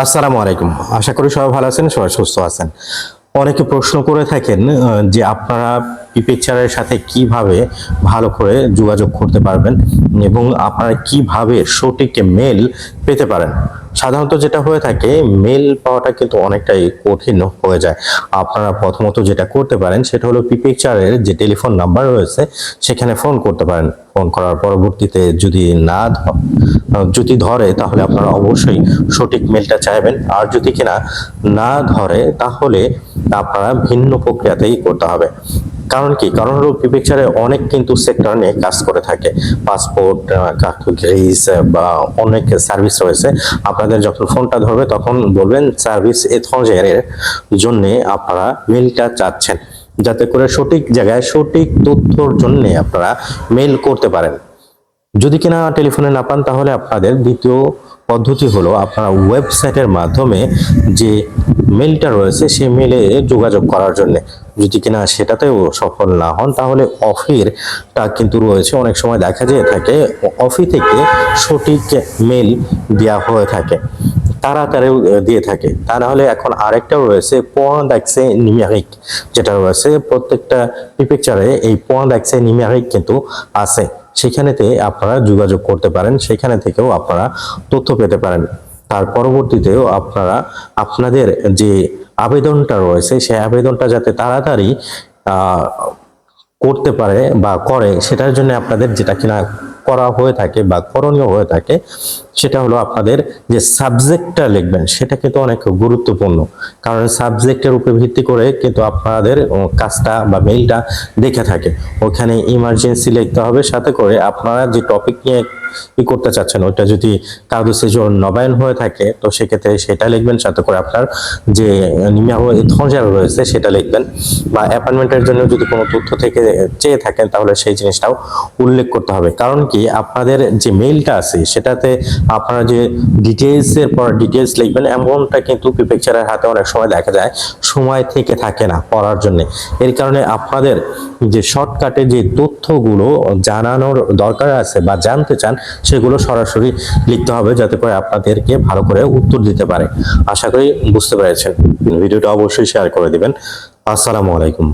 আসসালামু আলাইকুম। আশা করি সবাই ভালো আছেন, সবাই সুস্থ আছেন। অনেকে প্রশ্ন করে থাকেন যে আপনারা পিকচারের সাথে কীভাবে ভালো করে যোগাযোগ করতে পারবেন এবং আপনারা কীভাবে সঠিক মেল পেতে পারেন। সাধারণত যেটা হয়ে থাকে মেল পাওয়াটা কিন্তু অনেকটাই কঠিন হয়ে যায়। আপনারা প্রথমত যেটা করতে পারেন, সেটা হলো পিকচারের যে টেলিফোন নাম্বার রয়েছে, সেখানে ফোন করতে পারেন। ফোন করার পরবর্তীতে যদি না যদি ধরে, তাহলে আপনারা অবশ্যই সঠিক মেলটা চাইবেন। আর যদি কিনা না ধরে, তাহলে আপনারা ভিন্ন প্রক্রিয়াতেই করতে হবে। কারণ কি? কারণ হলো পিকচারে অনেক কিন্তু সেক্টর নিয়ে কাজ করে থাকে। পাসপোর্ট গ্রিস বা অনেক সার্ভিস রয়েছে। আপনাদের যখন ফোনটা ধরবে, তখন বলবেন সার্ভিস এথঞ্জের জন্য আপনারা মেলটা চাচ্ছেন। যাতে করে সঠিক জায়গায় সঠিক তথ্যর জন্য আপনারা মেল করতে পারেন। যদি কিনা টেলিফোনে না পান, তাহলে আপনাদের দ্বিতীয় পদ্ধতি হলো আপনারা ওয়েবসাইটের মাধ্যমে যে মেলটা রয়েছে সেই মেলে যোগাযোগ করার জন্য। যদি কিনা সেটাতেও সফল না হন, তাহলে অফিরটা কিন্তু রয়েছে। অনেক সময় দেখা যেয়ে থাকে অফি থেকে সঠিক মেল দেওয়া হয়ে থাকে, তাড়াতাড়িও দিয়ে থাকে। তা না হলে এখন আরেকটাও রয়েছে পয়েন্ট অ্যাক্সে নিমিয়ারিক যেটা রয়েছে। প্রত্যেকটা পিকচারে এই পয়েন্ট অ্যাক্সে নিমিয়ারিক কিন্তু আছে। সেখানেতে আপনারা যোগাযোগ করতে পারেন, সেখানে থেকেও আপনারা তথ্য পেতে পারেন। তার পরবর্তীতেও আপনারা, আপনাদের যে আবেদনটা রয়েছে, সেই আবেদনটা যাতে তাড়াতাড়ি করতে পারে বা করে, সেটার জন্য আপনাদের যেটা কিনা করা হয়ে থাকে বা করণীয় হয়ে থাকে সেটা হলো আপনাদের যে সাবজেক্টটা লিখবেন, সেটা কিন্তু অনেক গুরুত্বপূর্ণ। কারণ সাবজেক্টের উপর ভিত্তি করে কিন্তু আপনাদের কাজটা বা মেইলটা দেখে থাকে। ওখানে ইমার্জেন্সি লিখতে হবে, সাথে করে আপনারা যে টপিক নিয়ে কি করতে চাচ্ছেন, ওইটা যদি কাগজে জোর নবায়ন হয়ে থাকে, তো সেক্ষেত্রে সেটা লিখবেন, সাথে করে আপনার যে নিমিয়াহ ধঞ্জার রয়েছে, সেটা লিখবেন। বা অ্যাপয়েন্টমেন্টের জন্য যদি কোনো তথ্য থেকে চেয়ে থাকেন, তাহলে সেই জিনিসটাও উল্লেখ করতে হবে। কারণ কি, আপনাদের যে মেইলটা আছে, সেটাতে আপনারা যে ডিটেলস এর পর ডিটেলস লিখবেন, এমনটা কিন্তু পিকচারের হাতে অনেক সময় দেখা যায়, সময় থেকে থাকে না পড়ার জন্য। এর কারণে আপনাদের যে শর্টকাটে যে তথ্যগুলো জানানোর দরকার আছে বা জানতে চান, সেগুলো সরাসরি লিখতে হবে যাতে করে আপনাদেরকে ভালো করে উত্তর দিতে পারে। আশা করি বুঝতে পেরেছেন। ভিডিওটা অবশ্যই শেয়ার করে দিবেন। আসসালামু আলাইকুম।